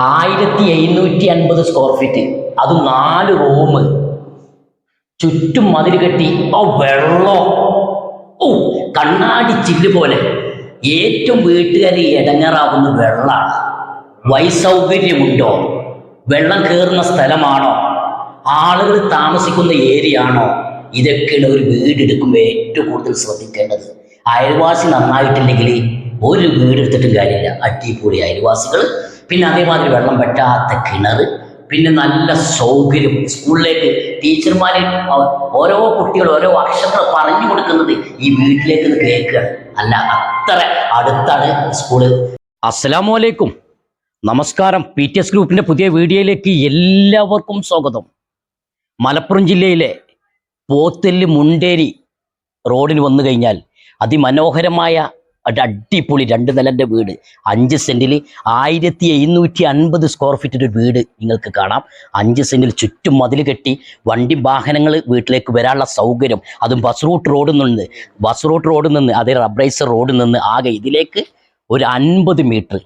ആയിരത്തി എഴുന്നൂറ്റി അൻപത് സ്ക്വയർ ഫീറ്റ് അത് നാല് റൂം ചുറ്റും മതിൽ കെട്ടി. ഓ വെള്ളം. ഓ കണ്ണാടി ചില്ല് പോലെ. ഏറ്റവും വീട്ടുകാരി ഇടങ്ങാറാവുന്ന വെള്ളമാണ് വൈസൗകര്യമുണ്ടോ? വെള്ളം കയറുന്ന സ്ഥലമാണോ? ആളുകൾ താമസിക്കുന്ന ഏരിയ ആണോ ഇതൊക്കെയാണ് ഒരു വീട് എടുക്കുമ്പോൾ ഏറ്റവും കൂടുതൽ ശ്രദ്ധിക്കേണ്ടത്. അയൽവാസി നന്നായിട്ടില്ലെങ്കിൽ ഒരു വീടെടുത്തിട്ടും കാര്യമില്ല. അടിപൊളി അയൽവാസികൾ പിന്നെ അതേമാതിരി വെള്ളം പറ്റാത്ത കിണർ പിന്നെ നല്ല സൗകര്യം. സ്കൂളിലേക്ക് ടീച്ചർമാർ ഓരോ കുട്ടികൾ ഓരോ അക്ഷരങ്ങൾ പറഞ്ഞു കൊടുക്കുന്നത് ഈ വീട്ടിലേക്ക് കേൾക്കുക. അല്ല അത്ര അടുത്താണ് സ്കൂൾ. അസ്സലാമലൈക്കും നമസ്കാരം. പി ടി എസ് ഗ്രൂപ്പിന്റെ പുതിയ വീഡിയോയിലേക്ക് എല്ലാവർക്കും സ്വാഗതം. മലപ്പുറം ജില്ലയിലെ പോത്തെല്ല് മുണ്ടേരി റോഡിന് വന്നു കഴിഞ്ഞാൽ അതിമനോഹരമായ അടിപൊളി രണ്ട് നിലന്റെ വീട്. അഞ്ച് സെന്റിൽ ആയിരത്തി എഴുന്നൂറ്റി അൻപത് സ്ക്വയർ ഫീറ്റിന്റെ ഒരു വീട് നിങ്ങൾക്ക് കാണാം. അഞ്ച് സെന്റിൽ ചുറ്റും മതിൽ കെട്ടി വണ്ടി വാഹനങ്ങൾ വീട്ടിലേക്ക് വരാനുള്ള സൗകര്യം. അതും ബസ് റൂട്ട് റോഡിൽ നിന്ന്. ബസ് റൂട്ട് റോഡിൽ നിന്ന് അതേ റബ്രൈസർ റോഡിൽ നിന്ന് ആകെ ഇതിലേക്ക് ഒരു അൻപത് മീറ്റർ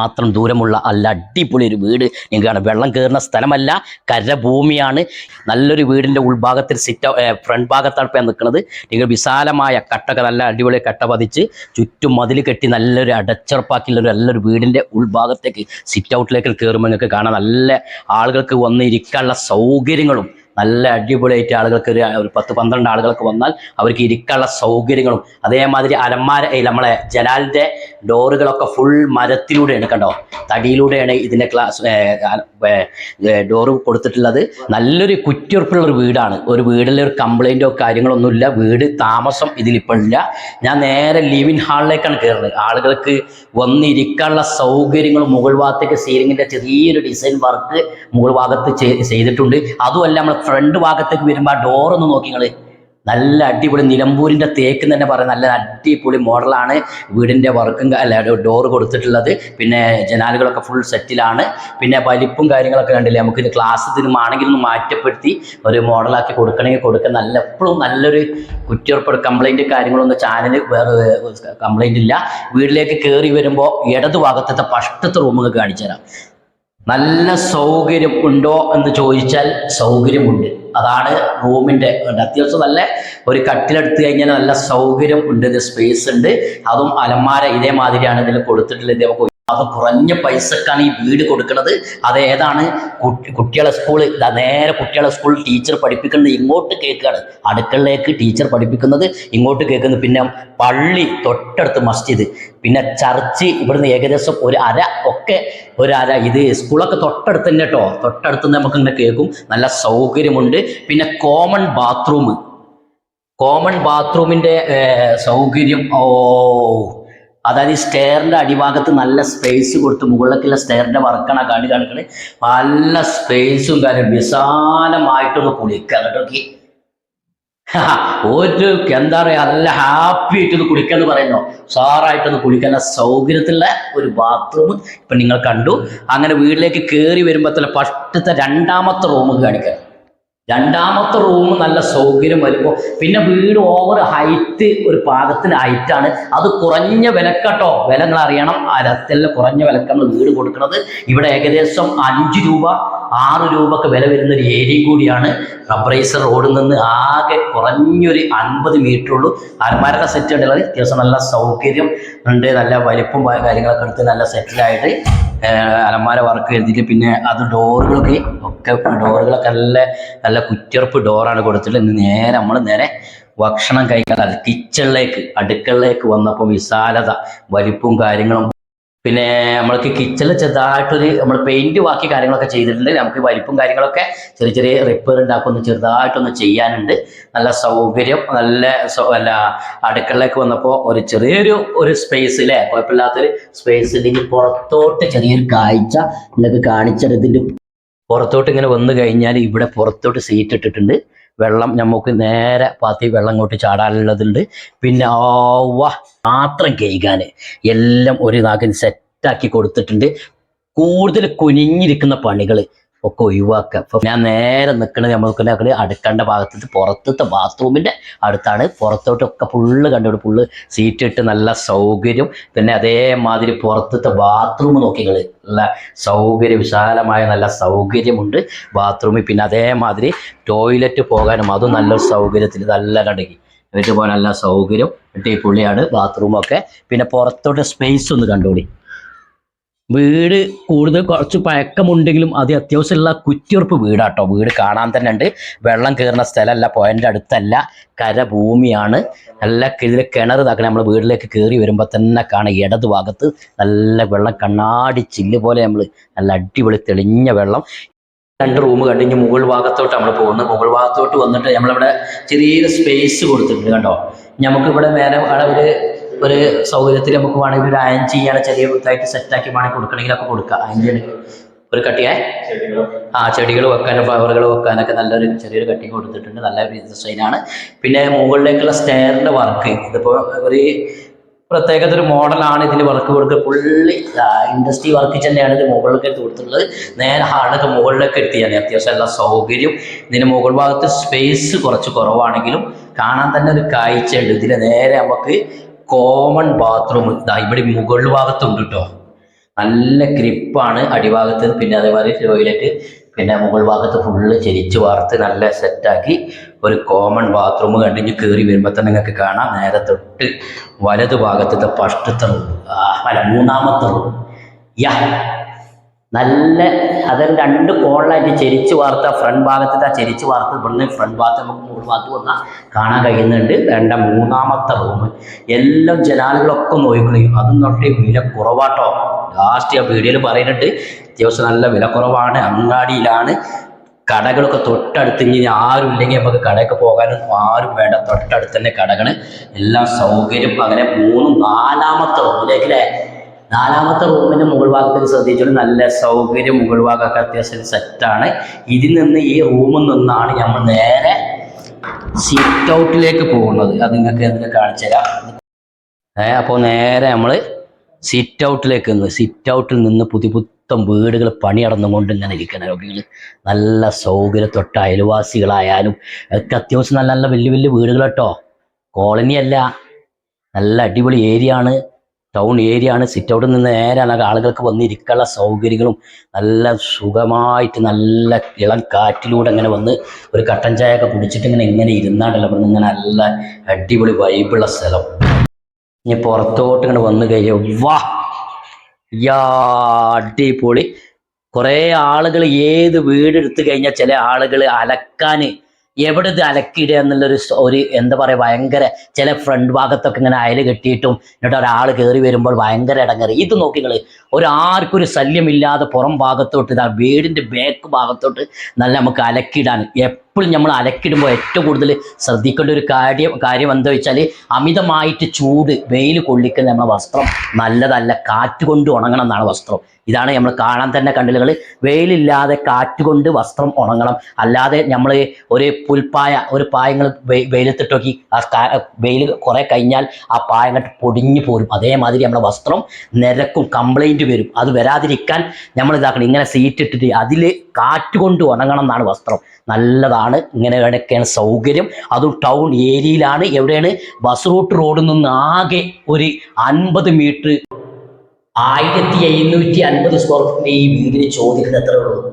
മാത്രം ദൂരമുള്ള അല്ല അടിപൊളി ഒരു വീട് നിങ്ങൾക്കാണ്. വെള്ളം കയറുന്ന സ്ഥലമല്ല കരഭൂമിയാണ്. നല്ലൊരു വീടിന്റെ ഉൾഭാഗത്തിൽ സിറ്റ് ഫ്രണ്ട് ഭാഗത്താണ് നിൽക്കുന്നത്. നിങ്ങൾ വിശാലമായ കട്ടൊക്കെ നല്ല അടിപൊളി കട്ട പതിച്ച് ചുറ്റും മതിൽ കെട്ടി നല്ലൊരു അടച്ചുറപ്പാക്കിയുള്ള ഒരു നല്ലൊരു വീടിന്റെ ഉൾഭാഗത്തേക്ക് സിറ്റ് ഔട്ടിലേക്ക് കയറുമ്പോൾ നിങ്ങൾക്ക് കാണാം നല്ല ആളുകൾക്ക് വന്ന് ഇരിക്കാനുള്ള സൗകര്യങ്ങളും നല്ല അടിപൊളിയായിട്ട് ആളുകൾക്ക് ഒരു ഒരു പത്ത് പന്ത്രണ്ട് ആളുകൾക്ക് വന്നാൽ അവർക്ക് ഇരിക്കാനുള്ള സൗകര്യങ്ങളും. അതേമാതിരി അലമാര നമ്മളെ ജനാലിന്റെ ഡോറുകളൊക്കെ ഫുൾ മരത്തിലൂടെയാണ് കണ്ടോ? തടിയിലൂടെയാണ് ഇതിന്റെ ക്ലാസ് ഡോറ് കൊടുത്തിട്ടുള്ളത്. നല്ലൊരു കുറ്റിയുറപ്പുള്ള ഒരു വീടാണ്. ഒരു വീടിലെ ഒരു കംപ്ലൈന്റോ കാര്യങ്ങളൊന്നുമില്ല വീട് താമസം ഇതിലിപ്പോൾ ഇല്ല. ഞാൻ നേരെ ലിവിൻ ഹാളിലേക്കാണ് കയറുന്നത്. ആളുകൾക്ക് വന്നിരിക്കാനുള്ള സൗകര്യങ്ങളും മുകൾ ഭാഗത്തേക്ക് സീലിങ്ങിന്റെ ചെറിയൊരു ഡിസൈൻ വർക്ക് മുകൾ ഭാഗത്ത് ചെയ്തിട്ടുണ്ട്. അതുമല്ല നമ്മൾ ഫ്രണ്ട് ഭാഗത്തേക്ക് വരുമ്പോൾ ആ ഡോറൊന്ന് നോക്കി നിങ്ങൾ നല്ല അടിപൊളി നിലമ്പൂരിന്റെ തേക്ക് തന്നെ പറയാം. നല്ല അടിപൊളി മോഡലാണ് വീടിന്റെ വർക്കും അല്ല ഡോർ കൊടുത്തിട്ടുള്ളത്. പിന്നെ ജനാലുകളൊക്കെ ഫുൾ സെറ്റിലാണ് പിന്നെ വലിപ്പും കാര്യങ്ങളൊക്കെ കണ്ടില്ലേ? നമുക്ക് ഇത് ക്ലാസ് ഇതിനുമാണെങ്കിൽ ഒന്ന് മാറ്റപ്പെടുത്തി ഒരു മോഡലാക്കി കൊടുക്കണമെങ്കിൽ കൊടുക്കാൻ നല്ല എപ്പോഴും നല്ലൊരു കുറ്റിയുറപ്പ് കംപ്ലൈന്റ് കാര്യങ്ങളൊന്നും ചാനൽ വേറെ കംപ്ലൈന്റ് ഇല്ല. വീട്ടിലേക്ക് കയറി വരുമ്പോൾ ഇടതു ഭാഗത്തെ ഫസ്റ്റത്തെ റൂമൊക്കെ കാണിച്ചു തരാം നല്ല സൗകര്യം ഉണ്ടോ എന്ന് ചോദിച്ചാൽ സൗകര്യമുണ്ട്. അതാണ് റൂമിന്റെ അത്യാവശ്യം നല്ല ഒരു കട്ടിലെടുത്ത് കഴിഞ്ഞാൽ നല്ല സൗകര്യം ഉണ്ട് സ്പേസ് ഉണ്ട്. അതും അലമാര ഇതേമാതിരിയാണ് ഇതിൽ കൊടുത്തിട്ടുള്ളത്. ഇതേ അത് കുറഞ്ഞ പൈസക്കാണ് ഈ വീട് കൊടുക്കുന്നത് അത് ഏതാണ്? കുട്ടി കുട്ടികളെ സ്കൂൾ നേരെ കുട്ടികളെ സ്കൂൾ ടീച്ചർ പഠിപ്പിക്കുന്നത് ഇങ്ങോട്ട് കേൾക്കുകയാണ്. അടുക്കളയിലേക്ക് ടീച്ചർ പഠിപ്പിക്കുന്നത് ഇങ്ങോട്ട് കേൾക്കുന്നത് പിന്നെ പള്ളി തൊട്ടടുത്ത് മസ്ജിദ്. പിന്നെ ചർച്ച് ഇവിടുന്ന് ഏകദേശം ഒരു അര ഒക്കെ ഒരു അര ഇത് സ്കൂളൊക്കെ തൊട്ടടുത്ത് തന്നെ കേട്ടോ തൊട്ടടുത്ത് നമുക്ക് ഇങ്ങനെ കേൾക്കും. നല്ല സൗകര്യമുണ്ട്. പിന്നെ കോമൺ ബാത്റൂം കോമൺ ബാത്റൂമിന്റെ സൗകര്യം ഓ അതായത് ഈ സ്റ്റെയറിന്റെ അടിഭാഗത്ത് നല്ല സ്പേസ് കൊടുത്ത് മുകളിലേക്കുള്ള സ്റ്റെയറിന്റെ വർക്കണ കാണി കാണിക്കണേ. നല്ല സ്പേസും കാര്യം വിശാലമായിട്ടൊന്ന് കുളിക്കുക. കേട്ടോക്കി ഒരു എന്താ പറയുക നല്ല ഹാപ്പി ആയിട്ടൊന്ന് എന്ന് പറയുന്നോ. സാറായിട്ടൊന്ന് കുളിക്കുന്ന സൗകര്യത്തിലുള്ള ഒരു ബാത്റൂം ഇപ്പം നിങ്ങൾ കണ്ടു. അങ്ങനെ വീട്ടിലേക്ക് കയറി വരുമ്പോൾ തന്നെ ഫസ്റ്റത്തെ രണ്ടാമത്തെ റൂമ് കാണിക്കുക രണ്ടാമത്തെ റൂം നല്ല സൗകര്യം വരുമ്പോൾ പിന്നെ വീട് ഓവർ ഹൈറ്റ് ഒരു പാകത്തിന് ഹൈറ്റാണ് അത് കുറഞ്ഞ വിലക്കട്ടോ. വില നിങ്ങൾ അറിയണം. അരത്തെല്ലാം കുറഞ്ഞ വിലക്കാണ് വീട് കൊടുക്കുന്നത്. ഇവിടെ ഏകദേശം അഞ്ച് രൂപ ആറ് രൂപക്ക് വില വരുന്ന ഒരു ഏരിയ കൂടിയാണ്. റബ്രൈസർ റോഡിൽ നിന്ന് ആകെ കുറഞ്ഞൊരു അൻപത് മീറ്റർ ഉള്ളൂ. അലമാരൊക്കെ സെറ്റ് ഉണ്ടല്ലോ അത്യാവശ്യം നല്ല സൗകര്യം ഉണ്ട്. നല്ല വലിപ്പം കാര്യങ്ങളൊക്കെ എടുത്ത് നല്ല സെറ്റിലായിട്ട് അലമാര വർക്ക് എഴുതിയിട്ട് പിന്നെ അത് ഡോറുകളൊക്കെ ഒക്കെ ഡോറുകളൊക്കെ നല്ല നല്ല കുറ്റിയുറപ്പ് ഡോറാണ് കൊടുത്തിട്ടുള്ളത്. നേരെ നമ്മൾ നേരെ ഭക്ഷണം കഴിക്കാൻ കിച്ചണിലേക്ക് അടുക്കളയിലേക്ക് വന്നപ്പോൾ വിശാലത വലിപ്പവും കാര്യങ്ങളും പിന്നെ നമ്മൾക്ക് കിച്ചണിൽ ചെറുതായിട്ടൊരു നമ്മൾ പെയിന്റ് ബാക്കി കാര്യങ്ങളൊക്കെ ചെയ്തിട്ടുണ്ട്. നമുക്ക് വലിപ്പും കാര്യങ്ങളൊക്കെ ചെറിയ ചെറിയ റിപ്പയർ ഉണ്ടാക്കുന്ന ചെറുതായിട്ടൊന്ന് ചെയ്യാനുണ്ട്. നല്ല സൗകര്യം നല്ല അല്ല അടുക്കളയിലേക്ക് വന്നപ്പോൾ ഒരു ചെറിയൊരു ഒരു സ്പേസ് അല്ലേ കുഴപ്പമില്ലാത്തൊരു സ്പേസ് ഇല്ലെങ്കിൽ പുറത്തോട്ട് ചെറിയൊരു കാഴ്ച നിങ്ങൾക്ക് കാണിച്ചത് പുറത്തോട്ട് ഇങ്ങനെ വന്നു കഴിഞ്ഞാൽ ഇവിടെ പുറത്തോട്ട് സീറ്റ് ഇട്ടിട്ടുണ്ട്. വെള്ളം നമുക്ക് നേരെ പാത്തി വെള്ളം ഇങ്ങോട്ട് ചാടാനുള്ളതുണ്ട്. പിന്നെ ആവ മാത്രം കഴുകാൻ എല്ലാം ഒരു നാക്കിന് സെറ്റാക്കി കൊടുത്തിട്ടുണ്ട്. കൂടുതൽ കുനിഞ്ഞിരിക്കുന്ന പണികൾ ഒക്കെ ഒഴിവാക്കുക. അപ്പൊ ഞാൻ നേരെ നിൽക്കുന്നത് നമ്മൾക്ക് ഞങ്ങൾ അടുക്കേണ്ട ഭാഗത്ത് പുറത്തത്തെ ബാത്റൂമിന്റെ അടുത്താണ്. പുറത്തോട്ടൊക്കെ ഫുള്ള് കണ്ടു? ഫുള്ള് സീറ്റ് ഇട്ട് നല്ല സൗകര്യം. പിന്നെ അതേമാതിരി പുറത്തത്തെ ബാത്റൂം നോക്കികൾ നല്ല സൗകര്യം വിശാലമായ നല്ല സൗകര്യമുണ്ട് ബാത്റൂമിൽ പിന്നെ അതേമാതിരി ടോയ്ലറ്റ് പോകാനും അതും നല്ലൊരു സൗകര്യത്തിൽ നല്ല കണ്ടെങ്കിൽ വീട്ടിൽ പോകാൻ നല്ല സൗകര്യം അടിപൊളിയാണ് ബാത്റൂമൊക്കെ പിന്നെ പുറത്തോട്ട് സ്പേസ് ഒന്ന് കണ്ടോളി. വീട് കൂടുതൽ കുറച്ച് പഴക്കമുണ്ടെങ്കിലും അത് അത്യാവശ്യമുള്ള കുറ്റിയുറപ്പ് വീടാട്ടോ. വീട് കാണാൻ തന്നെ ഉണ്ട്. വെള്ളം കയറുന്ന സ്ഥലമല്ല പോയിന്റെ അടുത്തല്ല. കരഭൂമിയാണ് നല്ല ഇതിലെ കിണർ ഇതാക്കണം. നമ്മൾ വീട്ടിലേക്ക് കയറി വരുമ്പോൾ തന്നെ കാണാം. ഇടത് ഭാഗത്ത് നല്ല വെള്ളം കണ്ണാടി ചില്ല് പോലെ നമ്മൾ നല്ല അടിപൊളി തെളിഞ്ഞ വെള്ളം. രണ്ട് റൂം കണ്ടിഞ്ഞ് മുകൾ ഭാഗത്തോട്ട് നമ്മൾ പോകുന്നത് മുകൾ ഭാഗത്തോട്ട് വന്നിട്ട് നമ്മളിവിടെ ചെറിയ സ്പേസ് കൊടുത്തിട്ടുണ്ട് കണ്ടോ? നമുക്കിവിടെ മേലെ അവിടെ ഒരു ഒരു സൗകര്യത്തിൽ നമുക്ക് വേണമെങ്കിൽ ഒരു അയൺ ചെയ്യാൻ ചെറിയ ഇതായിട്ട് സെറ്റാക്കി വേണമെങ്കിൽ കൊടുക്കണമെങ്കിലൊക്കെ കൊടുക്കാം. കൊടുക്കുക ചെയ്യണമെങ്കിൽ ഒരു കട്ടിയെ ആ ചെടികൾ വെക്കാനും ഫ്ലവറുകൾ വെക്കാനൊക്കെ നല്ലൊരു ചെറിയൊരു കട്ടി കൊടുത്തിട്ടുണ്ട്. നല്ല നല്ലൊരു ഡിസൈനാണ് പിന്നെ മുകളിലേക്കുള്ള സ്റ്റെയറിന്റെ വർക്ക് ഇതിപ്പോൾ ഒരു പ്രത്യേകത ഒരു മോഡലാണ് ഇതിന് വർക്ക് കൊടുക്കുക. ഫുള്ളി ഇൻഡസ്ട്രി വർക്ക് തന്നെയാണ് ഇത് മുകളിലൊക്കെ എടുത്ത് കൊടുത്തിട്ടുള്ളത്. നേരെ ഹാളിലൊക്കെ മുകളിലൊക്കെ എത്തിയാണ് അത്യാവശ്യം എല്ലാ സൗകര്യം. ഇതിന് മുകൾ ഭാഗത്ത് സ്പേസ് കുറച്ച് കുറവാണെങ്കിലും കാണാൻ തന്നെ ഒരു കാഴ്ചയുണ്ട്. ഇതിന് നേരെ നമുക്ക് കോമൺ ബാത്റൂം ഇതാ ഇവിടെ മുകൾ ഭാഗത്തുണ്ട് കേട്ടോ. നല്ല ഗ്രിപ്പാണ് അടിഭാഗത്ത്. പിന്നെ അതേമാതിരി ടോയ്ലറ്റ് പിന്നെ മുകൾ ഭാഗത്ത് ഫുള്ള് ചെരിച്ച് വാർത്ത് നല്ല സെറ്റാക്കി ഒരു കോമൺ ബാത്റൂം കണ്ടിഞ്ഞ് കയറി വരുമ്പോൾ തന്നെ നിങ്ങൾക്ക് കാണാം. നേരെ തൊട്ട് വലതു ഭാഗത്തത്തെ ഫസ്റ്റത്തെ റൂം അല്ല മൂന്നാമത്തെ റൂം യാ നല്ല അതിന് രണ്ട് കോളിലായിട്ട് ചെരിച്ച് വാർത്ത ഫ്രണ്ട് ഭാഗത്തേക്ക് ആ ചെരിച്ച് വാർത്ത ഇവിടുന്ന് ഫ്രണ്ട് ഭാഗത്ത് നമുക്ക് മുകൾ ഭാഗത്ത് വന്നാൽ കാണാൻ കഴിയുന്നുണ്ട്. വേണ്ട മൂന്നാമത്തെ റൂം എല്ലാം ജനാലുകളൊക്കെ നോക്കണം അതും തൊട്ട് വില കുറവാട്ടോ. ലാസ്റ്റ് ആ വീഡിയോയിൽ പറയുന്നുണ്ട് അത്യാവശ്യം നല്ല വില കുറവാണ് അങ്ങാടിയിലാണ്. കടകളൊക്കെ തൊട്ടടുത്ത് ഇനി ആരും ഇല്ലെങ്കിൽ നമുക്ക് കടയൊക്കെ പോകാനൊന്നും ആരും വേണ്ട. തൊട്ടടുത്ത് തന്നെ കടകൾ എല്ലാം സൗകര്യം അങ്ങനെ മൂന്നും നാലാമത്തെ റൂമിലേക്കില്ലേ നാലാമത്തെ റൂമിന്റെ മുകൾ ഭാഗത്തേക്ക് ശ്രദ്ധിച്ചോളൂ. നല്ല സൗകര്യം മുകൾ ഭാഗമൊക്കെ അത്യാവശ്യം സെറ്റാണ്. ഇതിൽ നിന്ന് ഈ റൂമിൽ നിന്നാണ് നമ്മൾ നേരെ സീറ്റ് ഔട്ടിലേക്ക് പോകുന്നത്. അത് നിങ്ങൾക്ക് എന്തൊക്കെ കാണിച്ചു തരാം. ഏഹ് അപ്പോൾ നേരെ നമ്മൾ സിറ്റ് ഔട്ടിലേക്ക് നിന്ന് സിറ്റ് ഔട്ടിൽ നിന്ന് പുതിയ പുത്തൻ വീടുകൾ പണി നടന്നുകൊണ്ട് ഇങ്ങനെ ഇരിക്കുന്ന രോഗികൾ നല്ല സൗകര്യ തൊട്ട അയൽവാസികളായാലും ഒക്കെ അത്യാവശ്യം നല്ല നല്ല വലിയ വലിയ വീടുകൾ കേട്ടോ കോളനി അല്ല നല്ല അടിപൊളി ഏരിയ ആണ് ടൗൺ ഏരിയ ആണ്. സിറ്റ് ഔട്ടിൽ നിന്ന് നേരെ ആളുകൾക്ക് വന്നിരിക്കാനുള്ള സൗകര്യങ്ങളും നല്ല സുഖമായിട്ട് നല്ല ഇളം കാറ്റിലൂടെ അങ്ങനെ വന്ന് ഒരു കട്ടൻ ചായ ഒക്കെ കുടിച്ചിട്ട് ഇങ്ങനെ ഇങ്ങനെ ഇരുന്നാണ്ടല്ലോ. അവിടെ ഇങ്ങനെ നല്ല അടിപൊളി വൈബുള്ള സ്ഥലം. ഇനി പുറത്തോട്ട് ഇങ്ങനെ വന്നു കഴിഞ്ഞാൽ വാ! യാ അടിപൊളി. കുറേ ആളുകൾ ഏത് വീട് എടുത്തു കഴിഞ്ഞാൽ ചില ആളുകൾ അലക്കാൻ എവിടെ ഇത് അലക്കിയിടുക എന്നുള്ളൊരു ഒരു എന്താ പറയുക ഭയങ്കര ചില ഫ്രണ്ട് ഭാഗത്തൊക്കെ ഇങ്ങനെ അയൽ കെട്ടിയിട്ടും എന്നിട്ട് ഒരാൾ കയറി വരുമ്പോൾ ഭയങ്കര ഇടങ്ങറി. ഇത് നോക്കി നിങ്ങൾ ഒരാർക്കും ഒരു ശല്യമില്ലാതെ പുറം ഭാഗത്തോട്ട് ഇതാ വീടിന്റെ ബാക്ക് ഭാഗത്തോട്ട് നല്ല നമുക്ക് അലക്കിടാൻ. എപ്പോഴും നമ്മൾ അലക്കിടുമ്പോൾ ഏറ്റവും കൂടുതൽ ശ്രദ്ധിക്കേണ്ട ഒരു കാര്യം കാര്യം എന്താ വെച്ചാൽ അമിതമായിട്ട് ചൂട് വെയിൽ കൊള്ളിക്കുന്ന നമ്മളെ വസ്ത്രം നല്ലതല്ല. കാറ്റ് കൊണ്ട് ഉണങ്ങണം എന്നാണ് വസ്ത്രം. ഇതാണ് നമ്മൾ കാണാൻ തന്നെ കണ്ടലുകൾ. വെയിലില്ലാതെ കാറ്റ് കൊണ്ട് വസ്ത്രം ഉണങ്ങണം. അല്ലാതെ നമ്മൾ ഒരു പുൽപ്പായ ഒരു പായങ്ങൾ വെയിലത്തിട്ട് നോക്കി ആ വെയിൽ കുറെ കഴിഞ്ഞാൽ ആ പായങ്ങട്ട് പൊടിഞ്ഞു പോരും. അതേമാതിരി നമ്മുടെ വസ്ത്രം നിരക്കും കംപ്ലൈന്റ് വരും. അത് വരാതിരിക്കാൻ നമ്മൾ ഇതാക്കണം. ഇങ്ങനെ സീറ്റ് ഇട്ടിട്ട് അതിൽ കാറ്റ് കൊണ്ട് ഉണങ്ങണം എന്നാണ് വസ്ത്രം. നല്ലതാണ്. ഇങ്ങനെ ഇടയ്ക്കാണ് സൗകര്യം. അതും ടൗൺ ഏരിയയിലാണ്. എവിടെയാണ്? ബസ് റൂട്ട് റോഡിൽ നിന്ന് ആകെ ഒരു അൻപത് മീറ്റർ ആയിരത്തി എഴുന്നൂറ്റി അൻപത് സ്ക്വയർ ഫീറ്റ് ഈ വീടിന് ചോദിക്കുന്നത് എത്ര ഉള്ളൂ?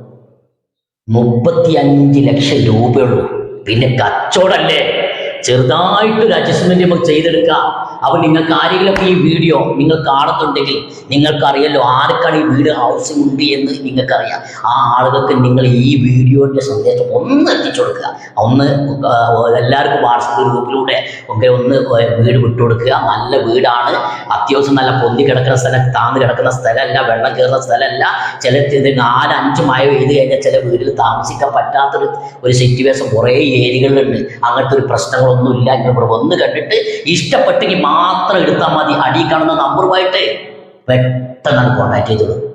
മുപ്പത്തി അഞ്ച് ലക്ഷം രൂപയുള്ളൂ പിന്നെ കച്ചവടല്ലേ ചെറുതായിട്ടൊരു അഡ്ജസ്റ്റ്മെന്റ് നമുക്ക് ചെയ്തെടുക്കാം അപ്പൊ നിങ്ങൾക്ക് ആരെങ്കിലും ഈ വീഡിയോ നിങ്ങൾ കാണുന്നുണ്ടെങ്കിൽ നിങ്ങൾക്കറിയല്ലോ ആർക്കാണ് ഈ വീട് ഹൗസിംഗ് ഉണ്ട് എന്ന് നിങ്ങൾക്കറിയാം. ആ ആളുകൾക്ക് നിങ്ങൾ ഈ വീഡിയോന്റെ സന്ദേശം ഒന്ന് എത്തിച്ചു കൊടുക്കുക. ഒന്ന് എല്ലാവർക്കും വാട്സപ്പ് ഗ്രൂപ്പിലൂടെ ഒക്കെ ഒന്ന് വീട് വിട്ടുകൊടുക്കുക നല്ല വീടാണ്. അത്യാവശ്യം നല്ല പൊന്തി കിടക്കുന്ന സ്ഥലം താന്ന് കിടക്കുന്ന സ്ഥലമല്ല വെള്ളം കയറുന്ന സ്ഥലമല്ല. ചില നാല് അഞ്ച് മഴ പെയ്ത് കഴിഞ്ഞാൽ ചില വീട്ടിൽ താമസിക്കാൻ പറ്റാത്തൊരു ഒരു സിറ്റുവേഷൻ കുറേ ഏരിയകളിലുണ്ട്. അങ്ങനത്തെ ഒരു പ്രശ്നങ്ങളൊന്നും ഇല്ല നിങ്ങൾ ഇവിടെ വന്ന് കണ്ടിട്ട് ഇഷ്ടപ്പെട്ടെങ്കിൽ മാത്രം എടുത്താൽ മതി. അടി കാണുന്ന നമ്പറുമായിട്ട് പെട്ടെന്ന് കോൺടാക്ട് ചെയ്തോളൂ.